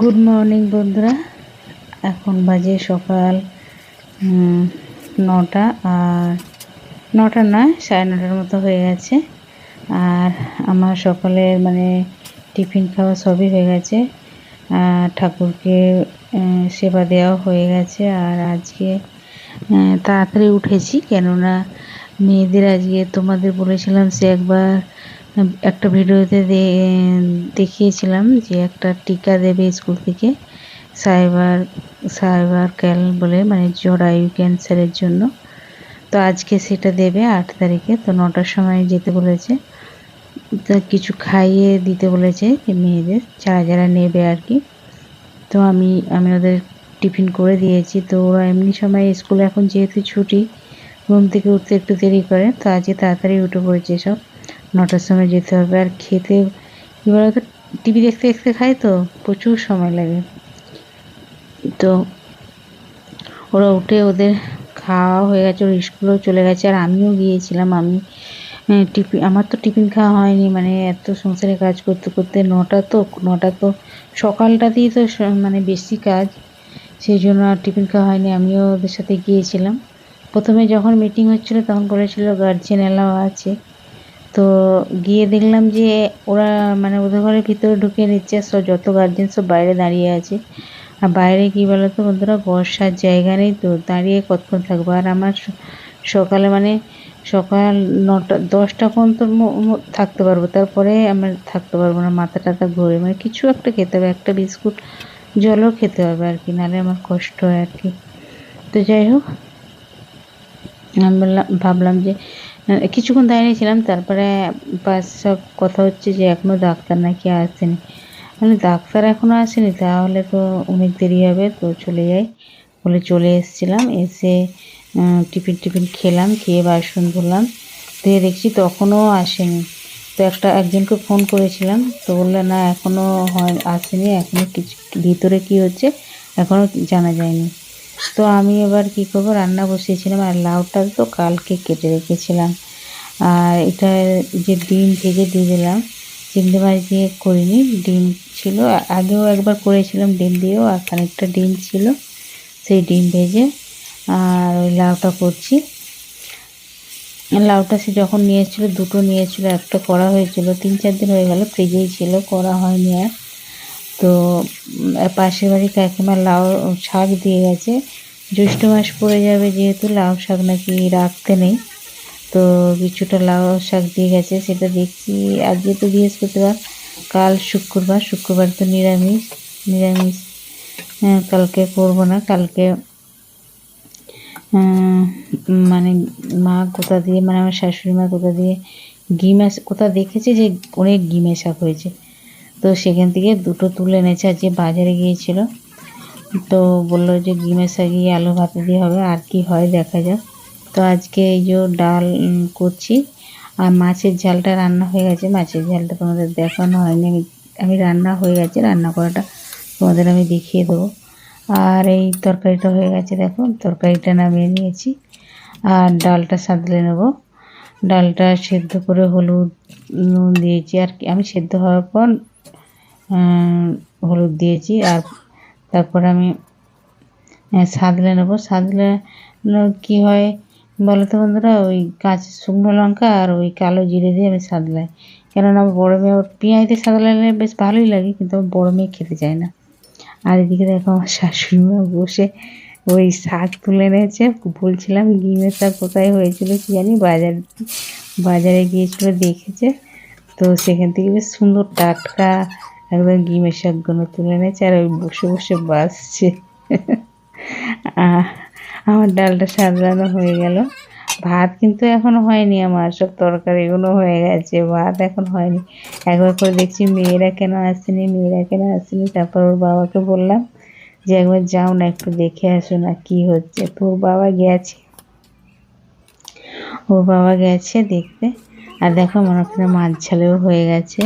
Good morning বন্ধুরা। এখন বাজে সকাল নটা, আর নটা নয়, সাড়ে নটার মতো হয়ে গেছে। আর আমার সকালের মানে টিফিন খাওয়া সবই হয়ে গেছে। ঠাকুরকে সেবা দেওয়া হয়ে গেছে। আর আজকে তাড়াতাড়ি উঠেছি। কেননা মেয়েদের আজকে তোমাদের বলেছিলাম সে একবার একটা ভিডিওতে দেখিয়েছিলাম যে একটা টিকা দেবে স্কুল থেকে সাইবার সাইবার ক্যাল বলে মানে জরায়ু ক্যান্সারের জন্য। তো আজকে সেটা দেবে আট তারিখে, তো নটার সময় যেতে বলেছে। তো কিছু খাইয়ে দিতে বলেছে যে মেয়েদের, যারা যারা নেবে আর কি। তো আমি আমি ওদের টিফিন করে দিয়েছি। তো ওরা এমনি সময় স্কুলে এখন যেহেতু ছুটি, ঘুম থেকে উঠতে একটু দেরি করে, তো আজকে তাড়াতাড়ি উঠে পড়েছে সব। নটার সময় যেতে হবে আর খেতে, কী বলতো, টিভি দেখতে দেখতে খাই তো, প্রচুর সময় লাগে। তো ওরা উঠে ওদের খাওয়া হয়ে গেছে, ওর স্কুলেও চলে গেছে, আর আমিও গিয়েছিলাম। আমি টিফিন আমার তো টিফিন খাওয়া হয়নি মানে এত সংসারে কাজ করতে করতে নটা তো নটা তো সকালটাতেই তো মানে বেশি কাজ, সেই জন্য আর টিফিন খাওয়া হয়নি, আমিও ওদের সাথে গিয়েছিলাম। প্রথমে যখন মিটিং হচ্ছিল, তখন বলেছিল গার্জেন এলাও আছে। তো গিয়ে দেখলাম যে ওরা মানে ওদের ঘরের ভিতরে ঢুকে নিচ্ছে, সব যত গার্জেন সব বাইরে দাঁড়িয়ে আছে। আর বাইরে কী বলতো বন্ধুরা, বর্ষার জায়গা নেই তো, দাঁড়িয়ে কতক্ষণ থাকব? আর আমার সকালে মানে সকাল নটা, দশটা পর্যন্ত থাকতে পারব। তারপরে আমার থাকতে পারব না, মাথা টাথা ঘুরে। মানে কিছু একটা খেতে হবে, একটা বিস্কুট জলও খেতে হবে আর কি, নাহলে আমার কষ্ট হয় আর কি। তো যাই হোক, আমি বললাম, ভাবলাম যে কিছুক্ষণ দাঁড়িয়েছিলাম তারপরে পাশ সব কথা হচ্ছে যে এখনও ডাক্তার নাকি আসেনি। মানে ডাক্তার এখনও আসেনি, তাহলে তো অনেক দেরি হবে, তো চলে যাই। বলে চলে এসেছিলাম, এসে টিফিন টিফিন খেলাম, খেয়ে বাসন ধুলাম, ধুয়ে দেখছি তখনও আসেনি। তো একটা, একজনকে ফোন করেছিলাম, তো বলল, না এখনও হয়, আসেনি এখনও কিছু, ভিতরে কি হচ্ছে এখনও জানা যায়নি। তো আমি এবার কি করব? রান্না বসিয়েছিলাম আর লাউটা তো কালকে কেটে রেখেছিলাম। আর এটা যে ডিম ভেজে দিয়ে দিলাম, চিংড়ি মাছ দিয়ে করিনি, ডিম ছিল। আগেও একবার করেছিলাম ডিম দিয়েও, আর খানিকটা ডিম ছিল, সেই ডিম ভেজে আর ওই লাউটা করছি। লাউটা সে যখন নিয়েছিল, দুটো নিয়েছিল, একটা করা হয়েছিল, তিন চার দিন হয়ে গেল, ফ্রিজেই ছিল, করা হয়নি আর। তো পাশের বাড়ি কাকিমা লাউ শাক দিয়ে গেছে। জ্যৈষ্ঠ মাস পড়ে যাবে যেহেতু লাউ শাক নাকি রাখতে নেই। তো কিছুটা লাউ শাক দিয়ে গেছে সেটা দেখছি আজকে তো বৃহস্পতিবার কাল শুক্রবার শুক্রবার তো নিরামিষ নিরামিষ হ্যাঁ, কালকে করব না কালকে মানে মা কোথা দিয়ে মানে আমার শাশুড়ি মা কোথা দিয়ে ঘি মেশ কোথা দেখেছে যে অনেক ঘি মেশাক হয়েছে। তো সেখান থেকে দুটো তুলে এনেছে, আজকে বাজারে গিয়েছিল। তো বলল যে মেশা গিয়ে আলু ভাতে দিয়ে হবে, আর কি হয় দেখা যাক। তো আজকে এই যে ডাল করছি। আর মাছের ঝালটা রান্না হয়ে গেছে। মাছের ঝালটা তোমাদের দেখানো হয়নি। আমি আমি রান্না হয়ে গেছে, রান্না করাটা তোমাদের আমি দেখিয়ে দেবো। আর এই তরকারিটা হয়ে গেছে, দেখো, তরকারিটা নামিয়ে নিয়েছি। আর ডালটা সাঁতলে নেব। ডালটা সেদ্ধ করে হলুদ, নুন দিয়েছি। আর আমি সেদ্ধ হওয়ার পর হলুদ দিয়েছি আর তারপর আমি সাদলে নেব। সাদলে কি হয় বলো তো বন্ধুরা, ওই কাঁচা শুকনো লঙ্কা আর ওই কালো জিরে দিয়ে আমি সাদলাই কেননা আমার বড়ো মেয়ে, ওর পেঁয়াজ দিয়ে সাদলালে বেশ ভালোই লাগে, কিন্তু বড়ো মেয়ে খেতে চায় না। আর এদিকে দেখো আমার শাশুড়ি মা বসে ওই শাক তুলে এনেছে। বলছিলাম গিমের শাক কোথায় হয়েছিল কি জানি, বাজার, বাজারে গিয়েছিল, দেখেছে। তো সেখান থেকে বেশ সুন্দর টাটকা একদম গিমের শাকগুলো তুলে এনেছে আর ওই বসে বসে বাসছে আমার ডালটা সাজানো হয়ে গেল। ভাত কিন্তু এখনও হয়নি আমার, সব তরকারিগুলো হয়ে গেছে, ভাত এখন হয়নি। একবার করে দেখছি মেয়েরা কেন আসেনি, মেয়েরা কেন আসেনি, তারপর ওর বাবাকে বললাম যে একবার যাও না একটু দেখে আসো না কি হচ্ছে। তো ওর বাবা গেছে। ওর বাবা গেছে দেখতে। আর দেখো মনে করে মাছ ঝালেও হয়ে গেছে।